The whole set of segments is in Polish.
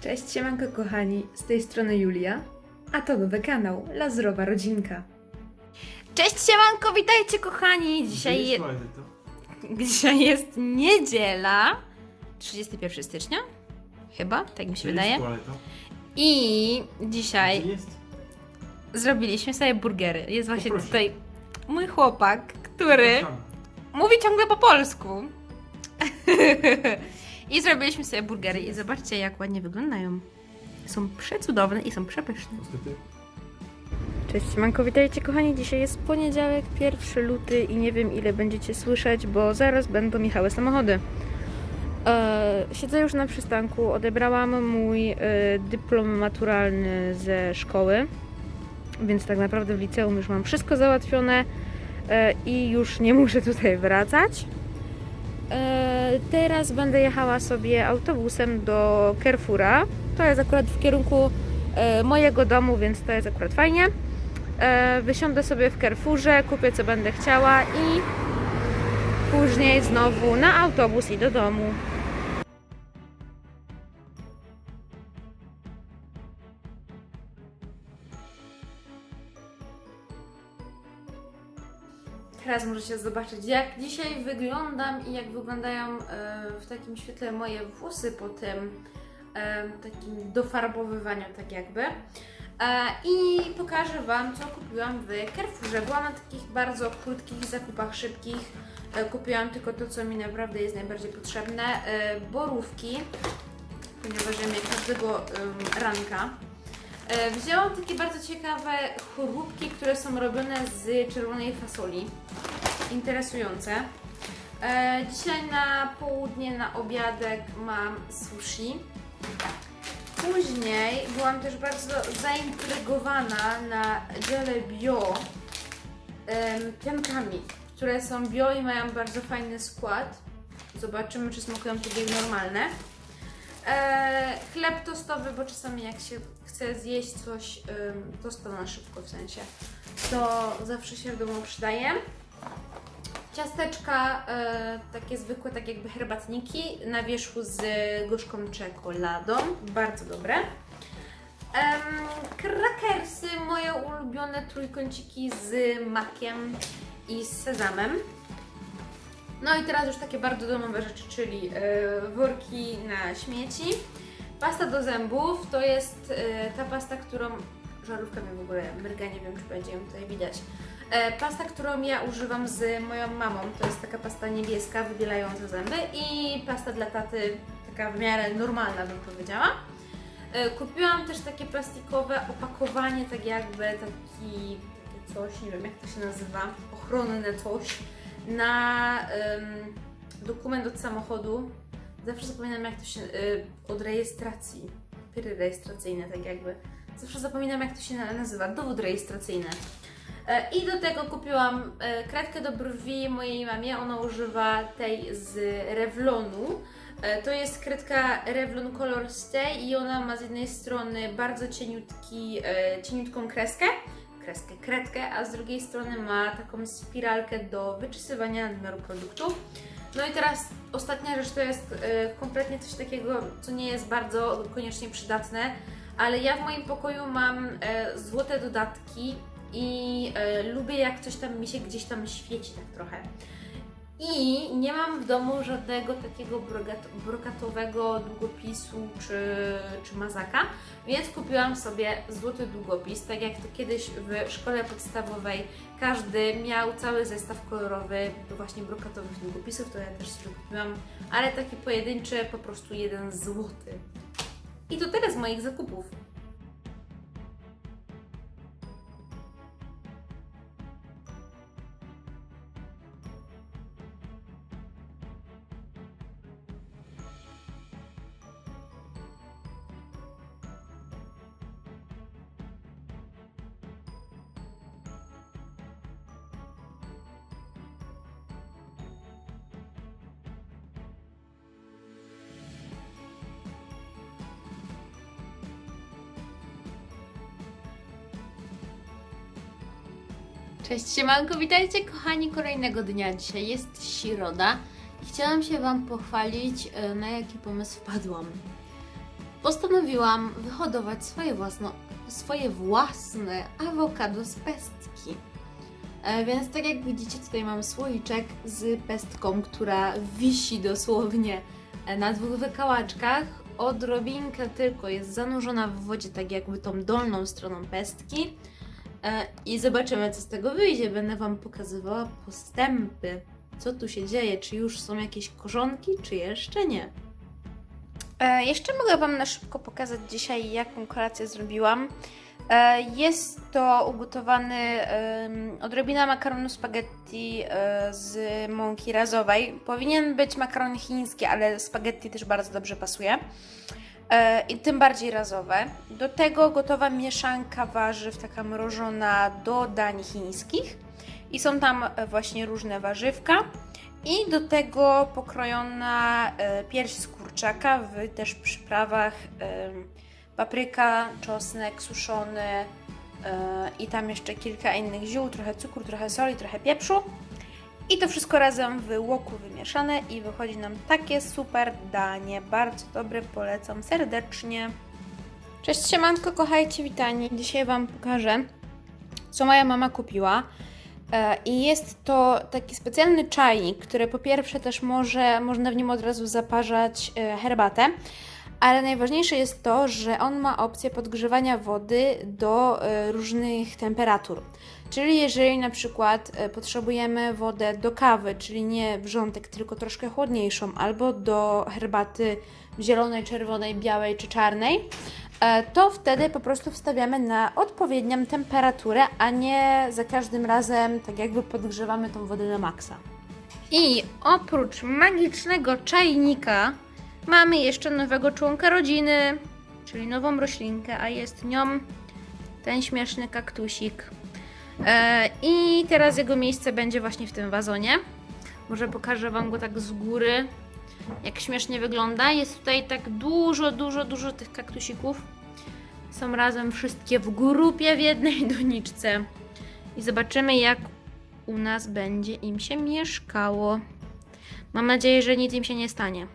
Cześć, siemanko kochani, z tej strony Julia, a to nowy kanał Lazurowa Rodzinka. Cześć, siemanko, witajcie kochani! Dzisiaj, je... Dzisiaj jest niedziela, 31 stycznia, chyba, tak mi się wydaje. I dzisiaj zrobiliśmy sobie burgery. Jest właśnie Poproszę. tutaj mój chłopak, który mówi ciągle po polsku. I zrobiliśmy sobie burgery i zobaczcie jak ładnie wyglądają. Są przecudowne i są przepyszne. Niestety. Cześć, manko, witajcie kochani. Dzisiaj jest poniedziałek, 1 luty i nie wiem ile będziecie słyszeć, bo zaraz będą jechały samochody. E, siedzę już na przystanku, odebrałam mój e, dyplom maturalny ze szkoły, więc tak naprawdę w liceum już mam wszystko załatwione e, i już nie muszę tutaj wracać. Teraz będę jechała sobie autobusem do Carrefoura. To jest akurat w kierunku e, mojego domu, więc to jest akurat fajnie. E, wysiądę sobie w Carrefourze, kupię co będę chciała i później znowu na autobus i do domu. Teraz możecie zobaczyć, jak dzisiaj wyglądam i jak wyglądają e, w takim świetle moje włosy po tym e, takim dofarbowywaniu, tak jakby. E, I pokażę Wam, co kupiłam w Carrefourze. Byłam na takich bardzo krótkich zakupach, szybkich. Kupiłam tylko to, co mi naprawdę jest najbardziej potrzebne. Borówki, ponieważ jem je każdego ranka. E, Wzięłam takie bardzo ciekawe choróbki, które są robione z czerwonej fasoli. Interesujące. E, Dzisiaj na południe, na obiadek mam sushi. Później byłam też bardzo zaintrygowana na dziale bio piankami, które są bio i mają bardzo fajny skład. Zobaczymy, czy smakują tak jak normalne. E, chleb tostowy, bo czasami jak się chce zjeść coś ym, na szybko w sensie, to zawsze się w domu przydaje. Ciasteczka e, takie zwykłe, tak jakby herbatniki na wierzchu z gorzką czekoladą, bardzo dobre. Krakersy, moje ulubione trójkąciki z makiem i z sezamem. No i teraz już takie bardzo domowe rzeczy, czyli e, worki na śmieci. Pasta do zębów to jest e, ta pasta, którą. Żarówka mnie w ogóle mryga, nie wiem czy będzie ją tutaj widać. E, pasta, którą ja używam z moją mamą, to jest taka pasta niebieska, wybielająca zęby i pasta dla taty, taka w miarę normalna bym powiedziała. E, kupiłam też takie plastikowe opakowanie, tak jakby taki, takie coś, nie wiem jak to się nazywa, ochronne coś na dokument od samochodu. Zawsze zapominam jak to się y, od rejestracji, papiery rejestracyjne tak jakby. Zawsze zapominam jak to się na- nazywa, dowód rejestracyjny. E, I do tego kupiłam e, kredkę do brwi mojej mamie. Ona używa tej z Revlonu. E, To jest kredka Revlon Color Stay i ona ma z jednej strony bardzo cieniutki, cieniutką kreskę, kreskę, kredkę, a z drugiej strony ma taką spiralkę do wyczesywania nadmiaru produktu. No i teraz ostatnia rzecz to jest e, kompletnie coś takiego, co nie jest bardzo koniecznie przydatne, ale ja w moim pokoju mam e, złote dodatki i e, lubię jak coś tam mi się gdzieś tam świeci tak trochę. I nie mam w domu żadnego takiego brokatowego długopisu czy, czy mazaka, więc kupiłam sobie złoty długopis, tak jak to kiedyś w szkole podstawowej każdy miał cały zestaw kolorowy właśnie brokatowych długopisów, to ja też sobie kupiłam, ale taki pojedynczy, po prostu jeden złoty. I to tyle z moich zakupów. Cześć siemanko, witajcie kochani kolejnego dnia. Dzisiaj jest środa i chciałam się Wam pochwalić, e, na jaki pomysł wpadłam. postanowiłam wyhodować swoje, własno, swoje własne awokado z pestki. E, Więc tak jak widzicie, tutaj mam słoiczek z pestką, która wisi dosłownie e, na dwóch wykałaczkach. Odrobinkę tylko jest zanurzona w wodzie, tak jakby tą dolną stroną pestki. E, I zobaczymy, co z tego wyjdzie. Będę Wam pokazywała postępy, co tu się dzieje, czy już są jakieś korzonki, czy jeszcze nie. E, jeszcze mogę Wam na szybko pokazać dzisiaj, jaką kolację zrobiłam. E, Jest to ugotowany em, odrobina makaronu spaghetti e, z mąki razowej. Powinien być makaron chiński, ale spaghetti też bardzo dobrze pasuje. E, I tym bardziej razowe. Do tego gotowa mieszanka warzyw, taka mrożona do dań chińskich. I są tam e, właśnie różne warzywka. I do tego pokrojona e, pierś z kurczaka w też przyprawach papryka, czosnek suszony i tam jeszcze kilka innych ziół, trochę cukru, trochę soli, trochę pieprzu. I to wszystko razem w łoku wymieszane i wychodzi nam takie super danie. Bardzo dobre, polecam serdecznie. Cześć siemanko, kochajcie, witani. Dzisiaj Wam pokażę, co moja mama kupiła. E, I jest to taki specjalny czajnik, który po pierwsze też może, można w nim od razu zaparzać e, herbatę, ale najważniejsze jest to, że on ma opcję podgrzewania wody do e, różnych temperatur. Czyli jeżeli na przykład e, potrzebujemy wodę do kawy, czyli nie wrzątek, tylko troszkę chłodniejszą, albo do herbaty zielonej, czerwonej, białej czy czarnej, e, to wtedy po prostu wstawiamy na odpowiednią temperaturę, a nie za każdym razem tak jakby podgrzewamy tą wodę na maksa. I oprócz magicznego czajnika mamy jeszcze nowego członka rodziny, czyli nową roślinkę, a jest nią ten śmieszny kaktusik. E, I teraz jego miejsce będzie właśnie w tym wazonie. Może pokażę Wam go tak z góry, jak śmiesznie wygląda. Jest tutaj tak dużo, dużo, dużo tych kaktusików. Są razem wszystkie w grupie w jednej doniczce. I zobaczymy, jak u nas będzie im się mieszkało. Mam nadzieję, że nic im się nie stanie.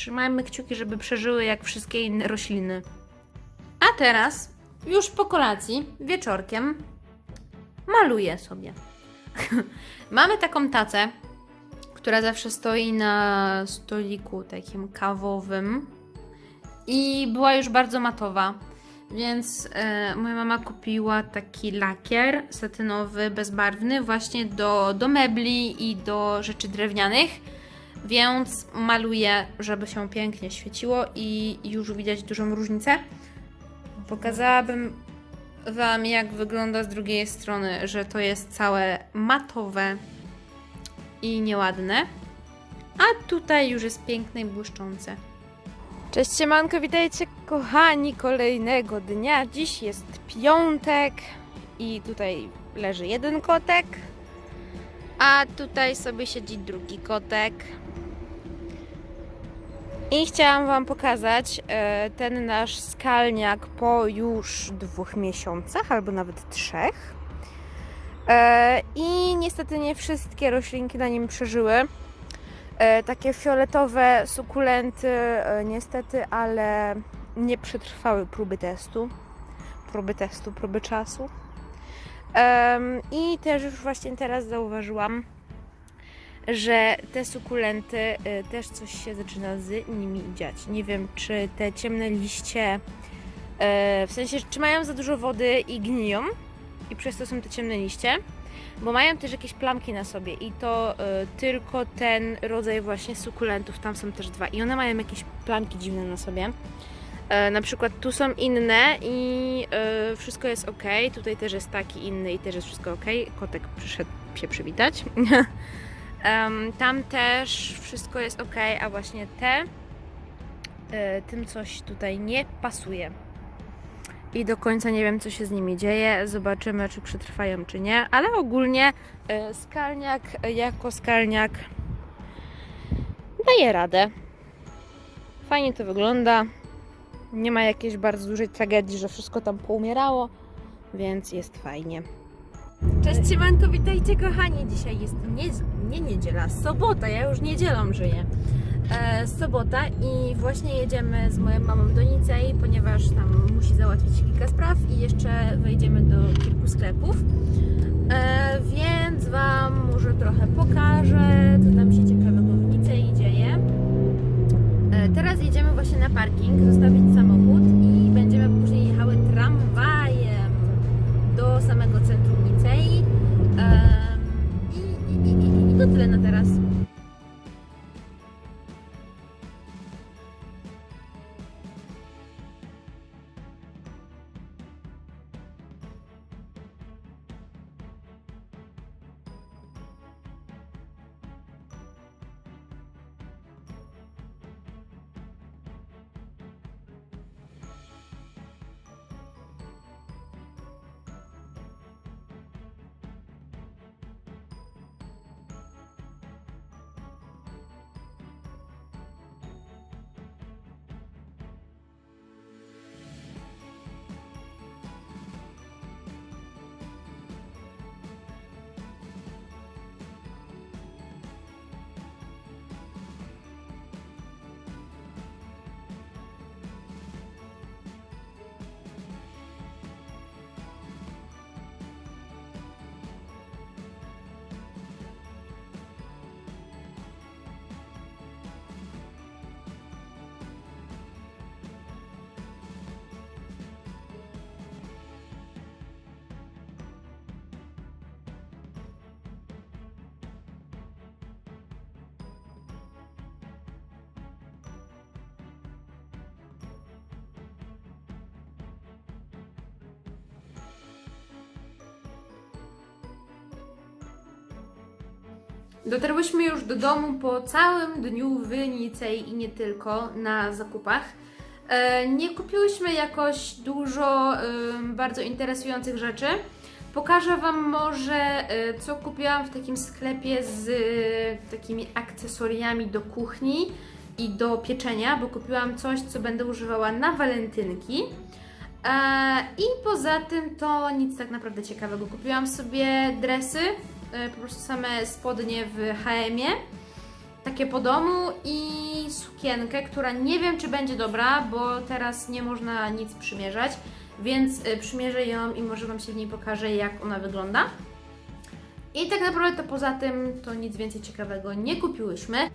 Trzymajmy kciuki, żeby przeżyły jak wszystkie inne rośliny. A teraz, już po kolacji, wieczorkiem, maluję sobie. Mamy taką tacę, która zawsze stoi na stoliku takim kawowym i była już bardzo matowa. Więc e, moja mama kupiła taki lakier satynowy, bezbarwny, właśnie do, do mebli i do rzeczy drewnianych. Więc maluję, żeby się pięknie świeciło i już widać dużą różnicę. Pokazałabym Wam, jak wygląda z drugiej strony, że to jest całe matowe i nieładne. A tutaj już jest piękne i błyszczące. Cześć siemanko, witajcie kochani kolejnego dnia. Dziś jest piątek i tutaj leży jeden kotek, a tutaj sobie siedzi drugi kotek. I chciałam Wam pokazać e, ten nasz skalniak po już dwóch miesiącach, albo nawet trzech. E, I niestety nie wszystkie roślinki na nim przeżyły. E, takie fioletowe sukulenty, niestety, ale nie przetrwały próby testu. Próby testu, próby czasu. I też już właśnie teraz zauważyłam, że te sukulenty y, też coś się zaczyna z nimi dziać. Nie wiem, czy te ciemne liście, y, w sensie, czy mają za dużo wody i gniją i przez to są te ciemne liście, bo mają też jakieś plamki na sobie i to y, tylko ten rodzaj właśnie sukulentów, tam są też dwa i one mają jakieś plamki dziwne na sobie. Na przykład tu są inne i wszystko jest ok. Tutaj też jest taki inny i też jest wszystko ok. Kotek przyszedł się przywitać. Em, tam też wszystko jest ok, a właśnie te e, tym coś tutaj nie pasuje. I do końca nie wiem, co się z nimi dzieje. Zobaczymy, czy przetrwają, czy nie. Ale ogólnie e, skalniak e, jako skalniak daje radę. Fajnie to wygląda. Nie ma jakiejś bardzo dużej tragedii, że wszystko tam poumierało, więc jest fajnie. Cześć siemanko, witajcie kochani. Dzisiaj jest nie, nie niedziela, sobota, ja już niedzielą żyję. e, sobota i właśnie jedziemy z moją mamą do Nicei, ponieważ tam musi załatwić kilka spraw i jeszcze wejdziemy do kilku sklepów. E, więc Wam może trochę pokażę, co tam się ciekawego w Nicei dzieje. E, teraz jedziemy właśnie na parking, zostawić samochód tyle na teraz. Dotarłyśmy już do domu po całym dniu w Nicei i nie tylko na zakupach. E, Nie kupiłyśmy jakoś dużo bardzo interesujących rzeczy. Pokażę Wam może, e, co kupiłam w takim sklepie z e, takimi akcesoriami do kuchni i do pieczenia, bo kupiłam coś, co będę używała na walentynki. I poza tym to nic tak naprawdę ciekawego. Kupiłam sobie dresy, po prostu same spodnie w HM-ie, takie po domu i sukienkę, która nie wiem czy będzie dobra, bo teraz nie można nic przymierzać, więc e, przymierzę ją i może Wam się w niej pokażę jak ona wygląda. I tak naprawdę to poza tym to nic więcej ciekawego nie kupiłyśmy.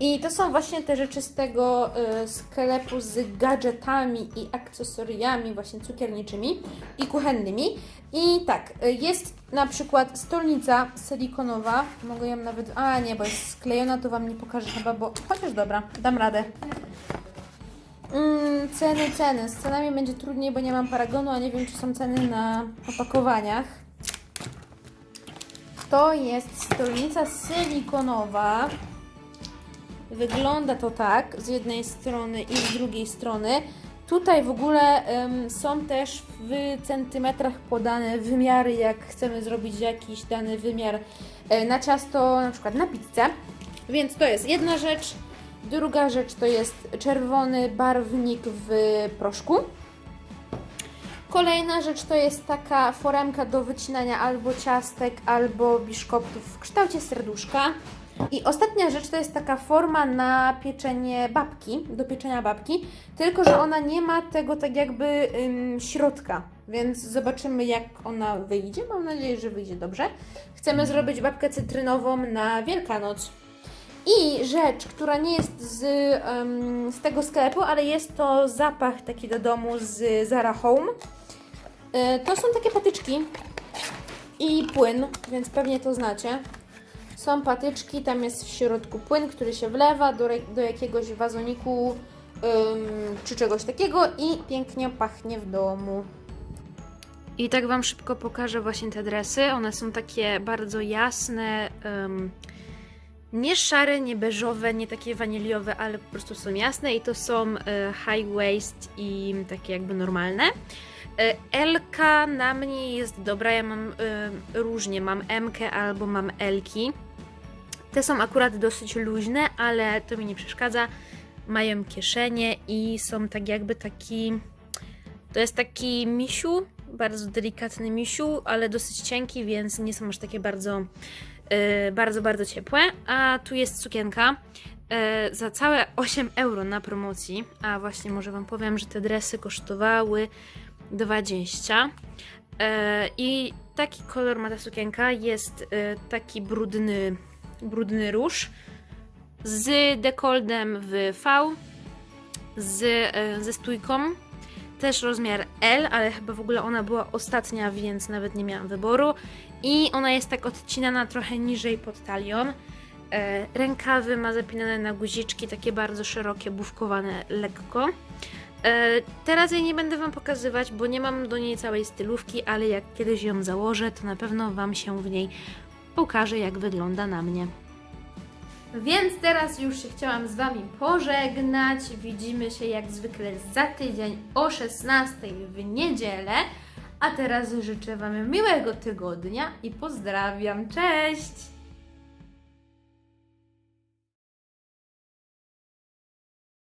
I to są właśnie te rzeczy z tego y, sklepu z gadżetami i akcesoriami właśnie cukierniczymi i kuchennymi. I tak, y, jest na przykład stolnica silikonowa. Mogę ją nawet... A nie, bo jest sklejona, to Wam nie pokażę chyba, bo... Chociaż dobra, dam radę. Mm, ceny, ceny. Z cenami będzie trudniej, bo nie mam paragonu, a nie wiem, czy są ceny na opakowaniach. To jest stolnica silikonowa. Wygląda to tak z jednej strony i z drugiej strony. Tutaj w ogóle em, są też w centymetrach podane wymiary, jak chcemy zrobić jakiś dany wymiar e, na ciasto, na przykład na pizzę. Więc to jest jedna rzecz. Druga rzecz to jest czerwony barwnik w proszku. Kolejna rzecz to jest taka foremka do wycinania albo ciastek, albo biszkoptów w kształcie serduszka. I ostatnia rzecz to jest taka forma na pieczenie babki, do pieczenia babki, tylko że ona nie ma tego tak jakby ym, środka, więc zobaczymy jak ona wyjdzie. Mam nadzieję, że wyjdzie dobrze. Chcemy zrobić babkę cytrynową na Wielkanoc. I rzecz, która nie jest z, z tego sklepu, ale jest to zapach taki do domu z Zara Home. Y, To są takie patyczki i płyn, więc pewnie to znacie. Są patyczki, tam jest w środku płyn, który się wlewa do, do jakiegoś wazoniku ym, czy czegoś takiego i pięknie pachnie w domu. I tak Wam szybko pokażę właśnie te dresy. One są takie bardzo jasne, ym, nie szare, nie beżowe, nie takie waniliowe, ale po prostu są jasne i to są y, high waist i takie jakby normalne. Y, Elka na mnie jest dobra, ja mam y, różnie, mam M albo mam Elki. Te są akurat dosyć luźne, ale to mi nie przeszkadza. Mają kieszenie i są tak jakby taki. To jest taki misiu, bardzo delikatny misiu, ale dosyć cienki, więc nie są aż takie bardzo, yy, bardzo, bardzo ciepłe. A tu jest sukienka. e, za całe 8 euro na promocji. A właśnie, może Wam powiem, że te dresy kosztowały 20. E, I taki kolor ma ta sukienka. Jest e, taki brudny, brudny róż z dekoldem w V, z, e, ze stójką. Też rozmiar L, ale chyba w ogóle ona była ostatnia, więc nawet nie miałam wyboru. I ona jest tak odcinana trochę niżej pod talią. E, rękawy ma zapinane na guziczki, takie bardzo szerokie, bufkowane lekko. E, teraz jej nie będę Wam pokazywać, bo nie mam do niej całej stylówki, ale jak kiedyś ją założę, to na pewno Wam się w niej pokaże, jak wygląda na mnie. Więc teraz już się chciałam z Wami pożegnać. Widzimy się jak zwykle za tydzień o 16 w niedzielę. A teraz życzę Wam miłego tygodnia i pozdrawiam. Cześć!